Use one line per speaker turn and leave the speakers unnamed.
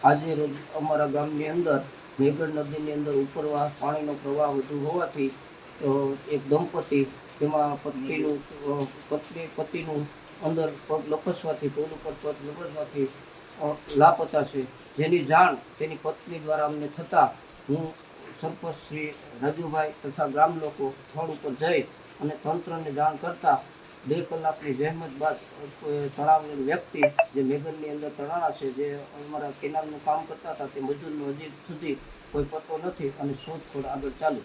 આજે રોજ અમારા ગામની અંદર મેઘર નદીની અંદર ઉપરવાસ પાણીનો પ્રવાહ વધુ હોવાથી એક દંપતી તેમાં પત્નીનું પત્ની, પતિનું અંદર પગ લપસવાથી પોલ ઉપર પગ લપસવાથી લાપતા છે જેની જાણ તેની પત્ની દ્વારા અમને થતાં હું સરપંચ શ્રી રાજુભાઈ તથા ગામ લોકો સ્થળ ઉપર જઈ અને તંત્રને જાણ કરતા બે કલાકની જહેમત બાદ તણાવેલ વ્યક્તિ જે મેઘનની અંદર તણાણા છે, જે અમારા કેનાલનું કામ કરતા હતા, તે મજૂરનો હજી સુધી કોઈ પતો નથી અને શોધખોળ આગળ ચાલુ